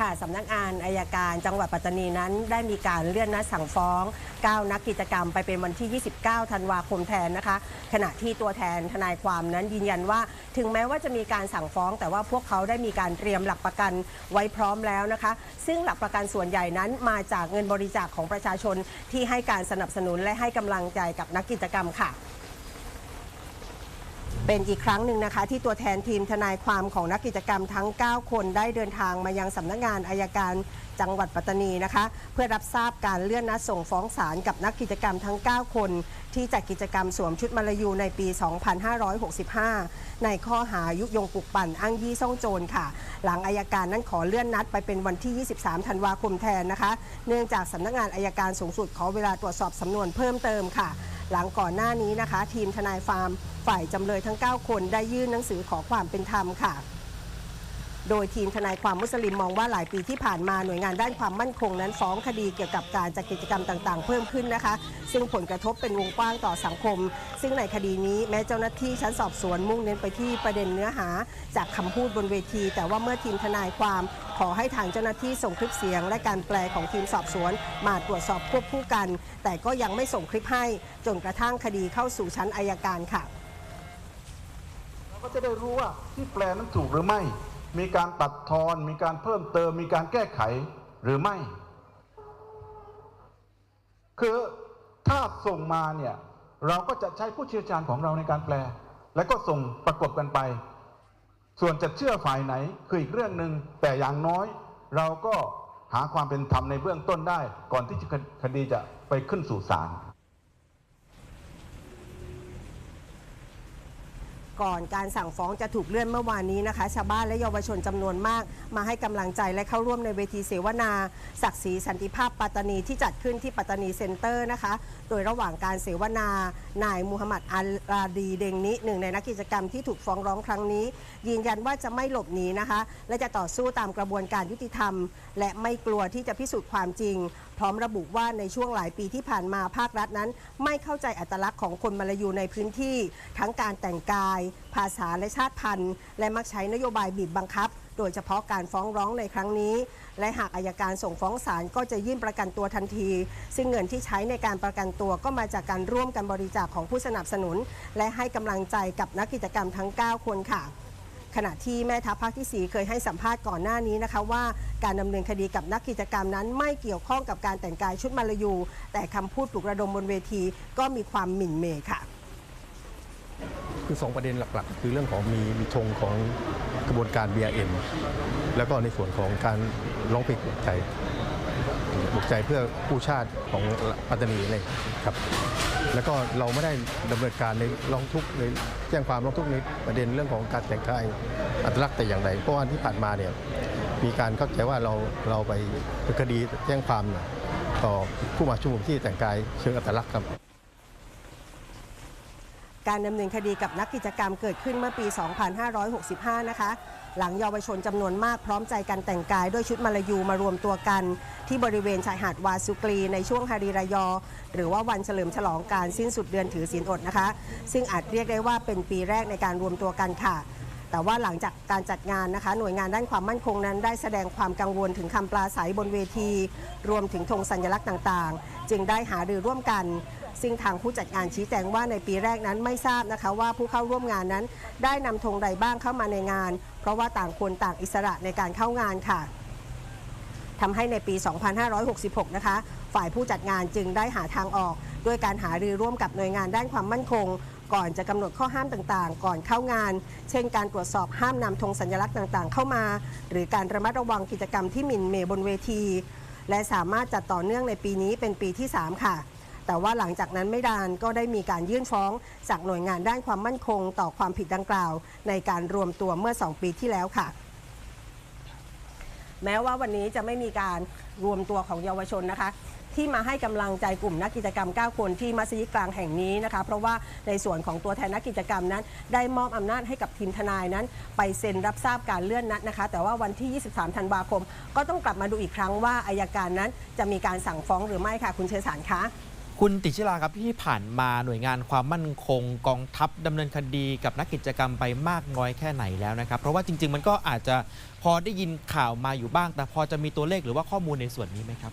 ค่ะสำนักงานอายการจังหวัดปัตตานีนั้น ได้มีการเลื่อนนัดสั่งฟ้อง 9 นักกิจกรรมไปเป็นวันที่ 29 ธันวาคมแทนนะคะ ขณะที่ตัวแทนทนายความนั้นยืนยันว่า ถึงแม้ว่าจะมีการสั่งฟ้อง แต่ว่าพวกเขาได้มีการเตรียมหลักประกันไว้พร้อมแล้วนะคะ ซึ่งหลักประกันส่วนใหญ่นั้นมาจากเงินบริจาคของประชาชนที่ให้การสนับสนุนและให้กำลังใจกับนักกิจกรรมค่ะ เป็นอีกครั้งหนึ่งนะคะ ที่ตัวแทนทีมทนายความของนักกิจกรรมทั้ง 9 คนได้เดินทางมายังสำนักงานอายการจังหวัดปัตตานีนะคะ เพื่อรับทราบการเลื่อนนัดส่งฟ้องศาลกับนักกิจกรรมทั้ง 9 คน ที่จัดกิจกรรมสวมชุดมาลายูในปี 2565 ในข้อหายุยงปลุกปั่นอ้างยี่ซ่องโจรค่ะ หลังอายการนั้นขอเลื่อนนัดไปเป็นวันที่ 23 ธันวาคมแทนนะคะ เนื่องจากสำนักงานอายการสูงสุดขอเวลาตรวจสอบสำนวนเพิ่มเติมค่ะ หลังก่อนหน้านี้นะคะ ทีมทนายฟาร์ม ฝ่ายจำเลยทั้ง 9 คนได้ยื่นหนังสือขอความเป็นธรรมค่ะ โดยทีมทนายความมุสลิมมองว่าหลายปีที่ผ่านมาหน่วยงานด้านความมั่นคงนั้นฟ้องคดีเกี่ยวกับการจัดกิจกรรมต่างๆ เพิ่มขึ้นนะคะ ซึ่งผลกระทบเป็นวงกว้างต่อสังคม ซึ่งในคดีนี้แม้เจ้าหน้าที่ชั้นสอบสวนมุ่งเน้นไปที่ประเด็นเนื้อหา จากคำพูดบนเวที แต่ว่าเมื่อทีมทนายความ ขอให้ทางเจ้าหน้าที่ส่งคลิปเสียง และการแปลของทีมสอบสวน มาตรวจสอบควบคู่กัน แต่ก็ยังไม่ส่งคลิปให้จนกระทั่งคดีเข้าสู่ชั้นอายการค่ะเราก็จะได้รู้ว่าที่แปลนั้นถูกหรือไม่ มีการตัดทอน มีการเพิ่มเติม มีการแก้ไขหรือไม่ คือถ้าส่งมาเนี่ยเราก็จะใช้ผู้เชี่ยวชาญของเราในการแปล แล้วก็ส่งประกบกันไป ส่วนจะเชื่อฝ่ายไหนคืออีกเรื่องหนึ่งแต่อย่างน้อย เราก็หาความเป็นธรรมในเบื้องต้นได้ ก่อนที่คดีจะไปขึ้นสู่ศาล ก่อนการสั่งฟ้องจะถูกเลื่อนเมื่อวานนี้นะคะ ชาวบ้านและเยาวชนจำนวนมาก มาให้กำลังใจและเข้าร่วมในเวทีเสวนา ศักดิ์ศรีสันติภาพปัตตานีที่จัดขึ้นที่ปัตตานีเซ็นเตอร์นะคะ โดยระหว่างการเสวนานายมูฮัมหมัดอัลราดีเดงนิหนึ่งในนักกิจกรรมที่ถูกฟ้องร้องครั้งนี้ ยืนยันว่าจะไม่หลบหนีนะคะ และจะต่อสู้ตามกระบวนการยุติธรรม และไม่กลัวที่จะพิสูจน์ความจริง พร้อมระบุว่าในช่วงหลายปีที่ผ่านมาภาครัฐนั้น ไม่เข้าใจอัตลักษณ์ของคนมาลายูในพื้นที่ ทั้งการแต่งกาย ภาษาและชาติพันธุ์ และมักใช้นโยบายบีบบังคับ โดยเฉพาะการฟ้องร้องในครั้งนี้ และหากอายการส่งฟ้องศาลก็จะยื่นประกันตัวทันที ซึ่งเงินที่ใช้ในการประกันตัวก็มาจากการร่วมกันบริจาคของผู้สนับสนุน และให้กำลังใจกับนักกิจกรรมทั้ง 9 คนค่ะขณะที่แม่ทัพภาคที่ 4 เคยให้สัมภาษณ์ก่อนหน้านี้นะคะว่า การดำเนินคดีกับนักกิจกรรมนั้น ไม่เกี่ยวข้องกับการแต่งกายชุดมาลายู แต่คำพูดปลุกระดมบนเวที ก็มีความหมิ่นเหมค่ะ คือสองประเด็นหลักๆ คือเรื่องของมีมีธงของกระบวนการ BRM แล้วก็ในส่วนของการร้องเพลงปลุกใจปลุกใจเพื่อผู้ชาติของปัตตานีเลยครับ แล้วก็เราไม่ได้ดำเนินการในร้องทุกข์ในแจ้งความร้องทุกข์ในประเด็นเรื่องของการแต่งกายอัตลักษณ์แต่อย่างใดเพราะว่าที่ผ่านมาเนี่ย มีการเข้าใจว่าเราเราไปคดีแจ้งความต่อผู้มาชุมนุมที่แต่งกายเชิงอัตลักษณ์ครับการดำเนินคดีกับนักกิจกรรมเกิดขึ้นเมื่อปี 2565 นะคะ หลังเยาวชนจำนวนมากพร้อมใจกันแต่งกายด้วยชุดมาลายูมารวมตัวกัน ที่บริเวณชายหาดวาสุกรีในช่วงฮารีรายอ หรือว่าวันเฉลิมฉลองการสิ้นสุดเดือนถือศีลอดนะคะ ซึ่งอาจเรียกได้ว่าเป็นปีแรกในการรวมตัวกันค่ะ แต่ว่าหลังจากการจัดงานนะคะ หน่วยงานด้านความมั่นคงนั้น ได้แสดงความกังวลถึงคำปราศัยบนเวที รวมถึงธงสัญลักษณ์ต่างๆ จึงได้หารือร่วมกัน ซึ่งทางผู้จัดงานชี้แจงว่าในปีแรกนั้นไม่ทราบนะคะ ว่าผู้เข้าร่วมงานนั้น ได้นำธงใดบ้างเข้ามาในงาน เพราะว่าต่างคนต่างอิสระในการเข้างานค่ะทำให้ในปี 2566 นะคะ ฝ่ายผู้จัดงานจึงได้หาทางออก ด้วยการหารือร่วมกับหน่วยงานด้านความมั่นคง ก่อนจะกำหนดข้อห้ามต่างๆ ก่อนเข้างาน เช่น การตรวจสอบห้ามนำธงสัญลักษณ์ต่างๆ เข้ามา หรือการระมัดระวังกิจกรรมที่หมิ่นเหมบนเวที และสามารถจัดต่อเนื่องในปีนี้เป็นปีที่ 3 ค่ะแต่ว่าหลังจากนั้นไม่นานก็ได้มีการยื่นฟ้องจากหน่วยงานด้านความมั่นคงต่อความผิดดังกล่าว ในการรวมตัวเมื่อ 2 ปีที่แล้วค่ะ แม้ว่าวันนี้จะไม่มีการรวมตัวของเยาวชนนะคะ ที่มาให้กำลังใจกลุ่มนักกิจกรรม 9 คนที่มัสยิดกลางแห่งนี้นะคะ เพราะว่าในส่วนของตัวแทนนักกิจกรรมนั้น ได้มอบอำนาจให้กับทีมทนายนั้น ไปเซ็นรับทราบการเลื่อนนัดนะคะ แต่ว่าวันที่ 23 ธันวาคม ก็ต้องกลับมาดูอีกครั้งว่าอายการนั้นจะมีการสั่งฟ้องหรือไม่ค่ะ คุณเชษฐานคะคุณติชิราครับที่ผ่านมาหน่วยงานความมั่นคงกองทัพดำเนินคดีกับนักกิจกรรมไปมากน้อยแค่ไหนแล้วนะครับ เพราะว่าจริง ๆ มันก็อาจจะพอได้ยินข่าวมาอยู่บ้าง แต่พอจะมีตัวเลขหรือว่าข้อมูลในส่วนนี้ไหมครับ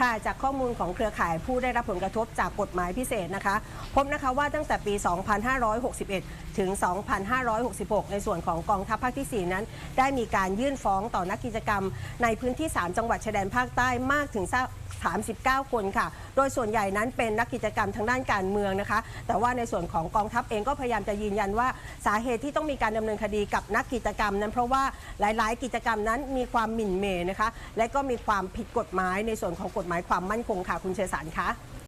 ค่ะจากข้อมูลของเครือข่ายผู้ได้รับผลกระทบจากกฎหมายพิเศษนะคะ พบนะคะว่าตั้งแต่ปี 2561 ถึง 2566 ในส่วนของกองทัพภาคที่ 4 นั้น ได้มีการยื่นฟ้องต่อนักกิจกรรม ในพื้นที่ 3 จังหวัดชายแดนภาคใต้มากถึง39 คนค่ะ โดยส่วนใหญ่นั้นเป็นนักกิจกรรมทางด้านการเมืองนะคะ แต่ว่าในส่วนของกองทัพเองก็พยายามจะยืนยันว่าสาเหตุที่ต้องมีการดำเนินคดีกับนักกิจกรรม นั้นเพราะว่าหลาย ๆ กิจกรรมนั้นมีความหมิ่นเมนะคะ และก็มีความผิดกฎหมายในส่วนของกฎหมายความมั่นคงค่ะคุณเชษานคะ